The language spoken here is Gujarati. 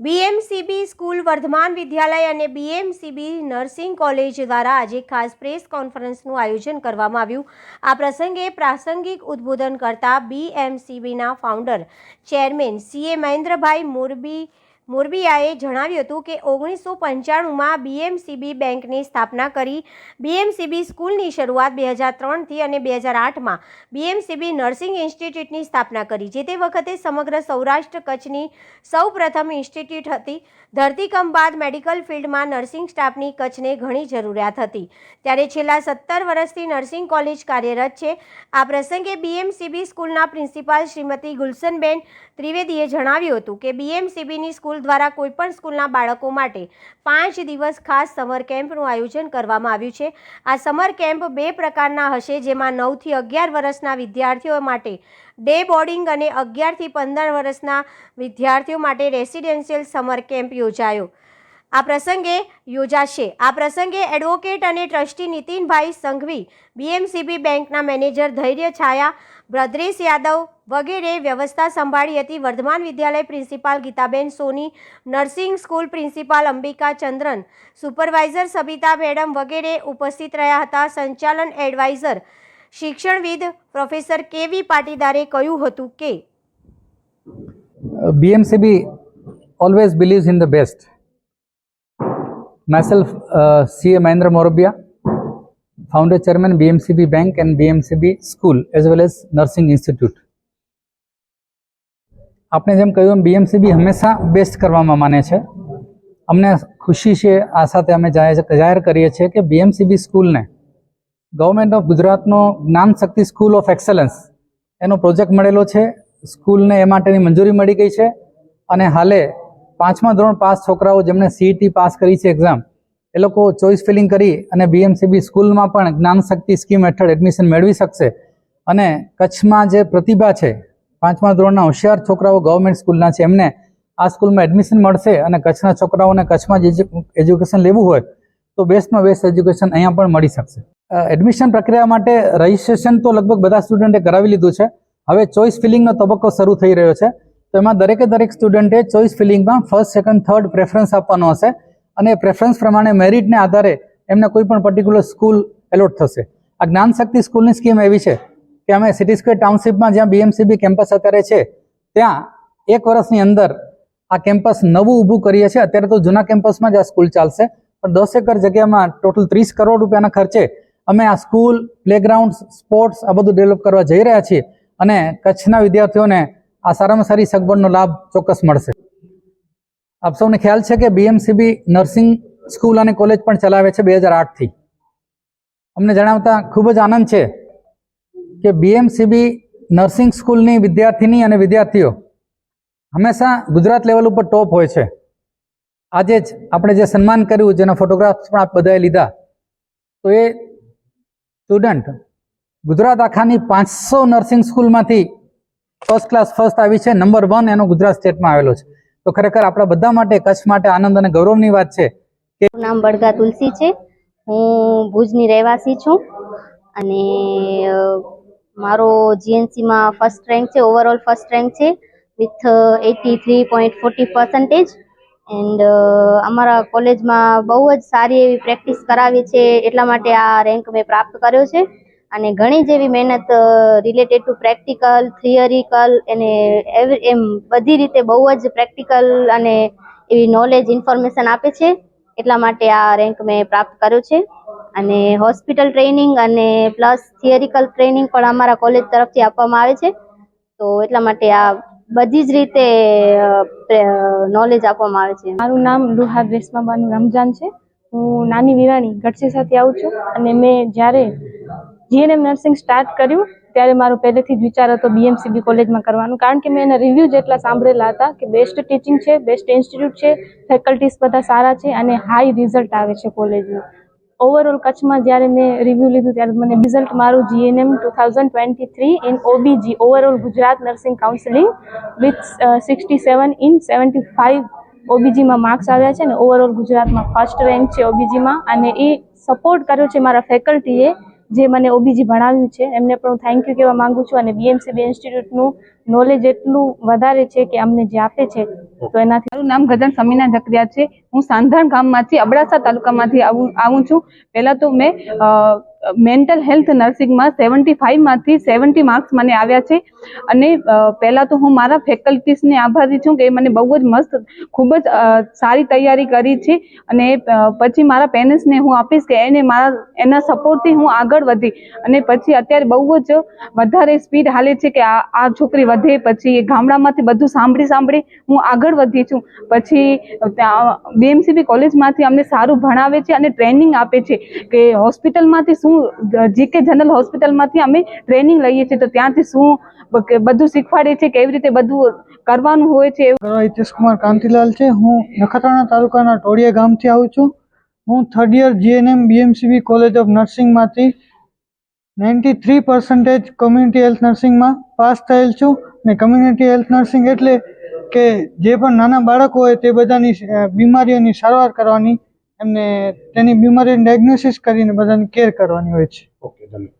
બીએમસીબી સ્કૂલ વર્ધમાન વિદ્યાલય અને બીએમસીબી નર્સિંગ કોલેજ દ્વારા આજે ખાસ પ્રેસ કોન્ફરન્સનું આયોજન કરવામાં આવ્યું. આ પ્રસંગે પ્રાસંગિક ઉદ્બોધન કરતા બીએમસીબીના founder chairman CA Mahendrabhai Morbi મોરબિયાએ જણાવ્યું હતું કે ઓગણીસો પંચાણુંમાં બીએમસીબી બેંકની સ્થાપના કરી. બીએમસીબી સ્કૂલની શરૂઆત બે હજાર ત્રણથી અને બે હજાર આઠમાં બીએમસીબી નર્સિંગ ઇન્સ્ટિટ્યૂટની સ્થાપના કરી, જે તે વખતે સમગ્ર સૌરાષ્ટ્ર કચ્છની સૌ પ્રથમ ઇન્સ્ટિટ્યૂટ હતી. ધરતીકંપ બાદ મેડિકલ ફિલ્ડમાં નર્સિંગ સ્ટાફની કચ્છને ઘણી જરૂરિયાત હતી. ત્યારે છેલ્લા સત્તર વર્ષથી નર્સિંગ કોલેજ કાર્યરત છે. આ પ્રસંગે બીએમસીબી સ્કૂલના પ્રિન્સિપાલ શ્રીમતી ગુલશનબેન ત્રિવેદીએ જણાવ્યું હતું કે બીએમસીબીની સ્કૂલ દ્વારા કોઈપણ સ્કૂલના બાળકો માટે પાંચ દિવસ ખાસ સમર કેમ્પનું આયોજન કરવામાં આવ્યું છે. આ સમર કેમ્પ બે પ્રકારના હશે, જેમાં નવથી અગિયાર વર્ષના વિદ્યાર્થીઓ માટે ડે બોર્ડિંગ અને અગિયારથી પંદર વર્ષના વિદ્યાર્થીઓ માટે રેસિડેન્શિયલ સમર કેમ્પ યોજાયો. આ પ્રસંગે યોજાશે. આ પ્રસંગે એડવોકેટ અને ટ્રસ્ટી નીતિનભાઈ સંઘવી બીએમસીબી બેંકના મેનેજર ધૈર્ય છાયા બ્રદ્રેશ યાદવ વગેરે વ્યવસ્થા સંભાળી હતી. Vardhman Vidyalaya principal Gitaben Soni, nursing school principal Ambika Chandran, supervisor Sabita madam વગેરે ઉપસ્થિત રહ્યા હતા. સંચાલન એડવાઇઝર શિક્ષણવિદ પ્રોફેસર કેવી પાટીદારે કહ્યું હતું કે BMCB always believes in the best. Myself, uh, CA Mahendra Morabia, founder chairman BMCB Bank and BMCB School as well as Nursing Institute. આપણે જેમ કહ્યું એમ બીએમસીબી હંમેશા બેસ્ટ કરવામાં માને છે અમને ખુશી છે આ સાથે અમે જાહેર જાહેર કરીએ છીએ કે બીએમસીબી સ્કૂલને ગવર્મેન્ટ ઓફ ગુજરાતનો Gyan Shakti school of excellence એનો પ્રોજેક્ટ મળેલો છે સ્કૂલને એ માટેની મંજૂરી મળી ગઈ છે અને હાલે પાંચમા ધોરણ પાસ છોકરાઓ જેમણે સીઈટી પાસ કરી છે એક્ઝામ એ લોકો ચોઇસ ફિલિંગ કરી અને બીએમસીબી સ્કૂલમાં પણ જ્ઞાન શક્તિ સ્કીમ હેઠળ એડમિશન મેળવી શકશે. અને કચ્છમાં જે પ્રતિભા છે, પાંચમા ધોરણના હોશિયાર છોકરાઓ ગવર્મેન્ટ સ્કૂલના છે, એમને આ સ્કૂલમાં એડમિશન મળશે અને કચ્છના છોકરાઓને કચ્છમાં જ એજ્યુકેશન લેવું હોય, તો બેસ્ટમાં બેસ્ટ એજ્યુકેશન અહીંયા પણ મળી શકશે. એડમિશન પ્રક્રિયા માટે રજિસ્ટ્રેશન તો લગભગ બધા સ્ટુડન્ટે કરાવી લીધું છે. હવે ચોઇસ ફિલિંગનો તબક્કો શરૂ થઈ રહ્યો છે. તો એમાં દરેકે દરેક સ્ટુડન્ટે ચોઇસ ફિલિંગમાં ફર્સ્ટ સેકન્ડ થર્ડ પ્રેફરન્સ આપવાનો હશે. અને પ્રેફરન્સ પ્રમાણે મેરિટને આધારે એમને કોઈ પણ પર્ટિક્યુલર સ્કૂલ એલોટ થશે. આ જ્ઞાન શક્તિ સ્કૂલની સ્કીમ એવી છે કે અમે સિટી સ્ક્વેર ટાઉનશીપમાં જ્યાં બીએમસીબી કેમ્પસ અત્યારે છે, ત્યાં એક વર્ષની અંદર આ કેમ્પસ નવું ઊભું કરીએ છીએ. અત્યારે તો જૂના કેમ્પસમાં જ આ સ્કૂલ ચાલશે. પણ દસ એકર જગ્યામાં ટોટલ ત્રીસ કરોડ રૂપિયાના ખર્ચે અમે આ સ્કૂલ પ્લેગ્રાઉન્ડ સ્પોર્ટ્સ આ બધું ડેવલપ કરવા જઈ રહ્યા છીએ. અને કચ્છના વિદ્યાર્થીઓને આ સારામાં સારી સગવડનો લાભ ચોક્કસ મળશે. આપ સૌને ખ્યાલ છે કે બીએમસીબી નર્સિંગ સ્કૂલ અને કોલેજ પણ ચલાવે છે બે હજાર આઠથી અમને જણાવતા ખૂબ જ આનંદ છે કે બીએમસીબી નર્સિંગ સ્કૂલની વિદ્યાર્થીની અને વિદ્યાર્થીઓ હંમેશા ગુજરાત લેવલ ઉપર ટોપ હોય છે. આજે જ આપણે જે સન્માન કર્યું, જેના ફોટોગ્રાફ્સ પણ આપ બધાએ લીધા, તો એ સ્ટુડન્ટ ગુજરાત આખાની પાંચસો નર્સિંગ સ્કૂલમાંથી ફર્સ્ટ ક્લાસ ફર્સ્ટ આવી છે. નંબર વન એનો ગુજરાત સ્ટેટમાં આવેલો છે. તો ખરેખર આપણા બધા માટે કચ્છ માટે આનંદ અને ગૌરવની વાત છે મારું નામ બળગા તુલસી છે. હું ભુજની રહેવાસી છું. અને મારો જીએનસીમાં ફર્સ્ટ રેન્ક છે. ઓવરઓલ ફર્સ્ટ રેન્ક છે. With eighty three point forty percentage and અમારા કોલેજમાં બહુ જ સારી એવી પ્રેક્ટિસ કરાવી છે. એટલા માટે આ રેન્ક મેં પ્રાપ્ત કર્યો છે. અને ઘણી જેવી મહેનત રિલેટેડ ટુ પ્રેક્ટિકલ થિયરિકલ અને એવી, એમ બધી રીતે બહુ જ પ્રેક્ટિકલ અને એવી નોલેજ ઇન્ફોર્મેશન આપે છે. એટલા માટે આ રેન્ક મેં પ્રાપ્ત કર્યો છે. અને હોસ્પિટલ ટ્રેનિંગ અને પ્લસ થિયરિકલ ટ્રેનિંગ પણ અમારા કોલેજ તરફથી આપવામાં આવે છે. તો એટલા માટે આ બધી જ રીતે નોલેજ આપવામાં આવે છે. મારું નામ લુહાર રેશમાબાનું રમજાન છે. હું નાની વિરાણી ગઢસીસાથી આવું છું અને મેં જ્યારે જીએનએમ નર્સિંગ સ્ટાર્ટ કર્યું, ત્યારે મારો પહેલેથી જ વિચાર હતો બીએમસીબી કોલેજમાં કરવાનું. કારણ કે મેં એના રિવ્યૂ જેટલા સાંભળેલા હતા કે બેસ્ટ ટીચિંગ છે બેસ્ટ ઇન્સ્ટિટ્યૂટ છે ફેકલ્ટીઝ બધા સારા છે અને હાઈ રિઝલ્ટ આવે છે કોલેજનું ઓવરઓલ કચ્છમાં જ્યારે મેં રિવ્યૂ લીધું ત્યારે મને રિઝલ્ટ મારું GNM two thousand twenty three in OBG overall Gujarat nursing counselling with sixty seven in seventy five ઓબીજીમાં marks આવ્યા છે ને ઓવરઓલ ગુજરાતમાં ફર્સ્ટ રેન્ક છે ઓબીજીમાં અને એ સપોર્ટ કર્યો છે મારા ફેકલ્ટીએ જે મને ઓબીજી ભણાવ્યું છે, એમને પણ હું થેન્ક યુ કહેવા માંગુ છું અને બીએમસીબી ઇન્સ્ટિટ્યૂટનું નોલેજ એટલું વધારે છે કે અમને જે આપે છે, તો એનાથી મારું નામ ગગન સમીના જકરિયા છે. હું સાંધાણ ગામમાંથી અબડાસા તાલુકામાંથી આવું આવું છું. પહેલાં તો મેં મેન્ટલ હેલ્થ નર્સિંગમાં સેવન્ટી ફાઇવમાંથી સેવન્ટી માર્ક્સ મને આવ્યા છે. અને પહેલાં તો હું મારા ફેકલ્ટીસને આભારી છું કે મને બહુ જ મસ્ત, ખૂબ જ સારી તૈયારી કરી છે. અને પછી મારા પેરેન્ટ્સને હું આપીશ કે એને મારા, એના સપોર્ટથી હું આગળ વધી. અને પછી અત્યારે બહુ જ વધારે સ્પીડ હાલે છે કે આ આ છોકરી વધે, પછી ગામડામાંથી બધું સાંભળી સાંભળી હું આગળ વધી છું. પછી બીએમસીબી કોલેજમાંથી અમને સારું ભણાવે છે અને ટ્રેનિંગ આપે છે કે હોસ્પિટલમાંથી શું જીકે જનરલ હોસ્પિટલમાંથી અમે ટ્રેનિંગ લઈએ છીએ, તો ત્યાંથી શું બધું શીખવાડે છે કેવી રીતે બધું કરવાનું હોય છે હિતેશ કુમાર કાંતિલાલ છે, હું નખત્રાણા તાલુકાના ટોળિયા ગામથી આવું છું. હું third year GNM BMCB college of નર્સિંગમાંથી ninety three percentage community health નર્સિંગમાં pass થયેલ છું. ને કમ્યુનિટી હેલ્થ નર્સિંગ એટલે કે જે પણ નાના બાળકો હોય તે બધાની બીમારીઓની સારવાર કરવાની એમને તેની બીમારીની ડાયગ્નોસિસ કરીને બધાની કેર કરવાની હોય છે. ઓકે ધન્યવાદ.